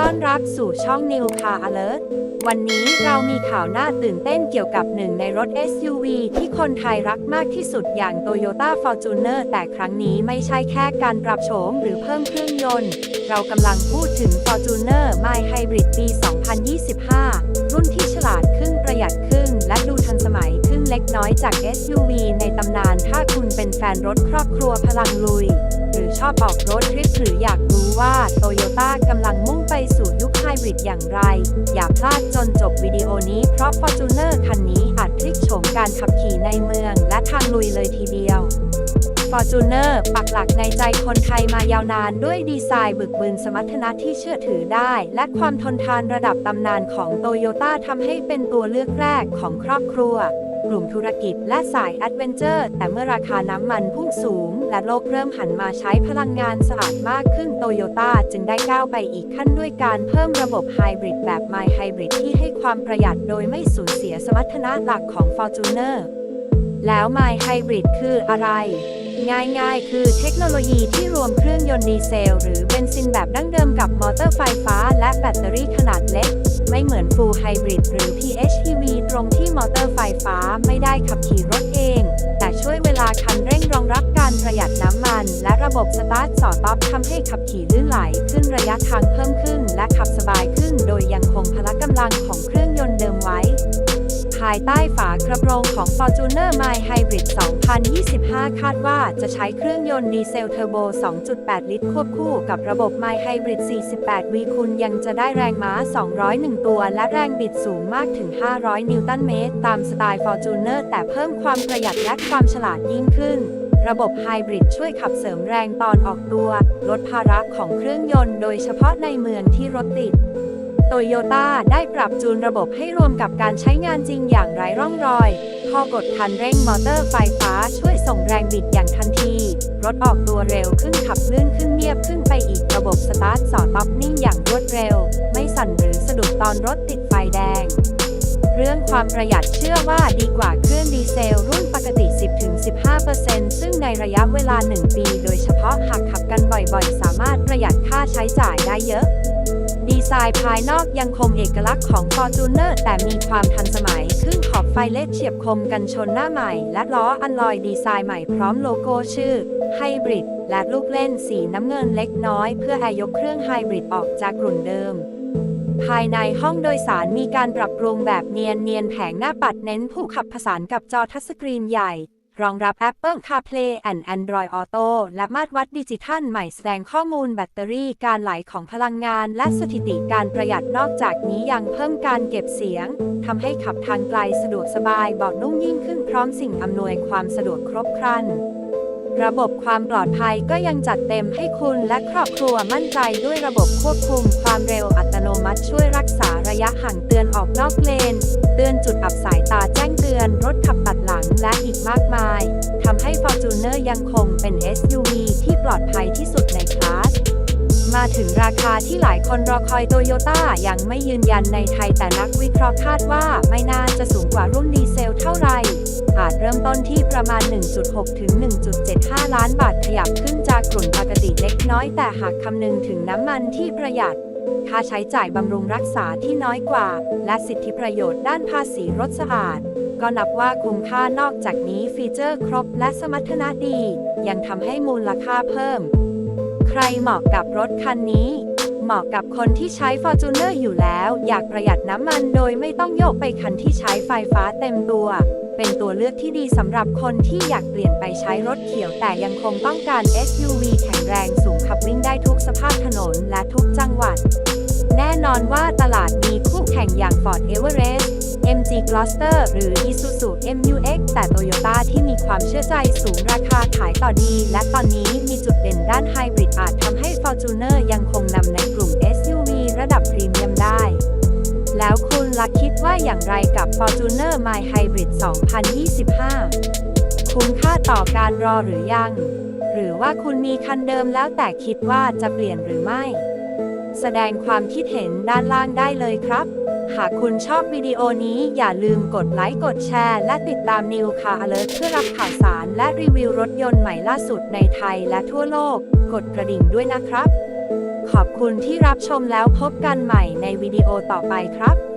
ต้อนรับสู่ช่อง New Car Alert วันนี้เรามีข่าวน่าตื่นเต้นเกี่ยวกับหนึ่งในรถ SUV ที่คนไทยรักมากที่สุดอย่าง Toyota Fortuner แต่ครั้งนี้ไม่ใช่แค่การปรับโฉมหรือเพิ่มเครื่องยนต์ เรากำลังพูดถึง Fortuner My Hybrid ปี 2025 รุ่นที่ฉลาดขึ้นประหยัดขึ้น และดูทันสมัยขึ้นเล็กน้อยจาก SUV ในตำนานถ้าคุณเป็นแฟนรถครอบครัวพลังลุย ชอบออกรถทริปหรืออยากรู้ว่าโตโยต้ากำลังมุ่งไปสู่ยุคไฮบริดอย่างไร อย่าพลาดจนจบวิดีโอนี้เพราะ Fortuner คันนี้อาจพลิกโฉมการขับขี่ในเมืองและทางลุยเลยทีเดียว Fortuner ปักหลักในใจคนไทยมายาวนานด้วยดีไซน์บึกบึนสมรรถนะที่เชื่อถือได้ และความทนทานระดับตำนานของโตโยต้าทำให้เป็นตัวเลือกแรกของครอบครัว กลุ่มธุรกิจและสายแอดเวนเจอร์ แต่เมื่อราคาน้ำมันพุ่งสูง และโลกเริ่มหันมาใช้พลังงานสะอาดมากขึ้นโตโยต้าจึงได้ก้าวไปอีกขั้นด้วยการเพิ่มระบบไฮบริดแบบ My Hybrid ที่ให้ความประหยัดโดยไม่สูญเสียสมรรถนะหลักของ Fortuner แล้ว My Hybrid คืออะไร ง่ายๆ คือเทคโนโลยีที่รวมเครื่องยนต์ดีเซล หรือเบนซินแบบดั้งเดิมกับมอเตอร์ไฟฟ้า และแบตเตอรี่ขนาดเล็ก ไม่เหมือน Full Hybrid หรือ PHEV ตรงที่มอเตอร์ไฟฟ้าไม่ได้ขับขี่รถเอง แต่ช่วยเวลาคันเร่งรองรับการประหยัดน้ำมัน และระบบสตาร์ทสอต็อปทำให้ขับขี่ลื่นไหลขึ้นระยะทางเพิ่มขึ้น และขับสบายขึ้น โดยยังคงพละกำลังของเครื่องยนต์เดิมไว้ายใต้ฝากระโปรงของ Fortuner My Hybrid 2025 คาดว่าจะใช้เครื่องยนต์ดีเซลเทอร์โบ 2.8 ลิตร ควบคู่กับระบบ My Hybrid 48 V คุณยังจะได้แรงม้า 201 ตัว และแรงบิดสูงมากถึง 500 นิวตันเมตร ตามสไตล์ Fortuner แต่เพิ่มความประหยัดและความฉลาดยิ่งขึ้นระบบไฮบริดช่วยขับเสริมแรงตอนออกตัว ลดภาระของเครื่องยนต์โดยเฉพาะในเมืองที่รถติด โตโยต้าได้ปรับจูนระบบให้รวมกับการใช้งานจริงอย่างไร้ร่องรอย ข้อกดคันเร่งมอเตอร์ไฟฟ้าช่วยส่งแรงบิดอย่างทันที รถออกตัวเร็วขึ้นขับลื่นขึ้นเงียบขึ้นไปอีกระบบสตาร์ทสอดต็อปนิ่งอย่างรวดเร็ว ไม่สั่นหรือสะดุดตอนรถติดไฟแดง เรื่องความประหยัดเชื่อว่าดีกว่าเครื่องดีเซลรุ่นปกติ 10-15%ซึ่งในระยะเวลา 1 ปี โดยเฉพาะหากขับกันบ่อยๆ สามารถประหยัดค่าใช้จ่ายได้เยอะ ดีไซน์ภายนอกยังคงเอกลักษณ์ของ Fortuner แต่มีความทันสมัย ขึ้นขอบไฟเลดเฉียบคมกันชนหน้าใหม่ และล้ออันลอยดีไซน์ใหม่พร้อมโลโก้ชื่อ Hybrid และลูกเล่นสีน้ำเงินเล็กน้อย เพื่อให้ยกเครื่องไฮบริดออกจากกลุ่นเดิมภายในห้องโดยสารมีการปรับปรุงแบบเนียนเนียนแผงหน้าปัดเน้นผู้ขับผสานกับจอทัชสกรีนใหญ่ รองรับ Apple CarPlay and Android Auto และมาตรวัดดิจิทัลใหม่แสดงข้อมูลแบตเตอรี่การไหลของพลังงาน และสถิติการประหยัดนอกจากนี้ยังเพิ่มการเก็บเสียงทำให้ขับทางไกลสะดวกสบายเบาะนุ่มยิ่งขึ้นพร้อมสิ่งอำนวยความสะดวกครบครัน ระบบความปลอดภัยก็ยังจัดเต็มให้คุณและครอบครัวมั่นใจด้วยระบบควบคุมความเร็วอัตโนมัติช่วยรักษา ระยะห่างเตือนออกนอกเลน เตือนจุดอับสายตาแจ้งเตือนรถขับตัดหลังและอีกมากมาย ทำให้ Fortuner ยังคงเป็น SUV ที่ปลอดภัยที่สุดในคลาส มาถึงราคาที่หลายคนรอคอยโตโยต้ายังไม่ยืนยันในไทยแต่นักวิเคราะห์คาดว่าไม่น่าจะสูงกว่ารุ่นดีเซลเท่าไหร่อาจเริ่มต้นที่ประมาณ 1.6 ถึง 1.75 ล้านบาทขยับขึ้นจากกลุ่นปกติเล็กน้อยแต่หากคำนึงถึงน้ำมันที่ประหยัด ค่าใช้จ่ายบำรุงรักษาที่น้อยกว่า และสิทธิประโยชน์ด้านภาษีรถสะอาด ก็นับว่าคุ้มค่านอกจากนี้ฟีเจอร์ครบและสมรรถนะดี ยังทำให้มูลค่าเพิ่ม ใครเหมาะกับรถคันนี้ เหมาะกับคนที่ใช้ Fortuner อยู่แล้ว อยากประหยัดน้ำมันโดยไม่ต้องโยกไปคันที่ใช้ไฟฟ้าเต็มตัว เป็นตัวเลือกที่ดีสำหรับคนที่อยากเปลี่ยนไปใช้รถเขียวแต่ยังคงต้องการ SUV แข็งแรงสูงขับวิ่งได้ทุกสภาพถนนและทุกจังหวัด แน่นอนว่าตลาดมีคู่แข่งอย่าง Ford Everest MG Gloster หรือ Isuzu MU-X แต่ Toyota ที่มีความเชื่อใจสูงราคาขายต่อดี และตอนนี้มีจุดเด่นด้านไฮบริดอาจทำให้ Fortuner ยังคงนำใน ลักคิดว่าอย่างไรกับ Fortuner My Hybrid 2025 คุ้มค่าต่อการรอหรือยัง หรือว่าคุณมีคันเดิมแล้วแต่คิดว่าจะเปลี่ยนหรือไม่ แสดงความคิดเห็นด้านล่างได้เลยครับ หากคุณชอบวิดีโอนี้อย่าลืมกดไลค์กดแชร์และติดตาม New Car Alert เพื่อรับข่าวสารและรีวิวรถยนต์ใหม่ล่าสุดในไทยและทั่วโลก กดกระดิ่งด้วยนะครับขอบคุณที่รับชมแล้วพบกันใหม่ในวิดีโอต่อไปครับ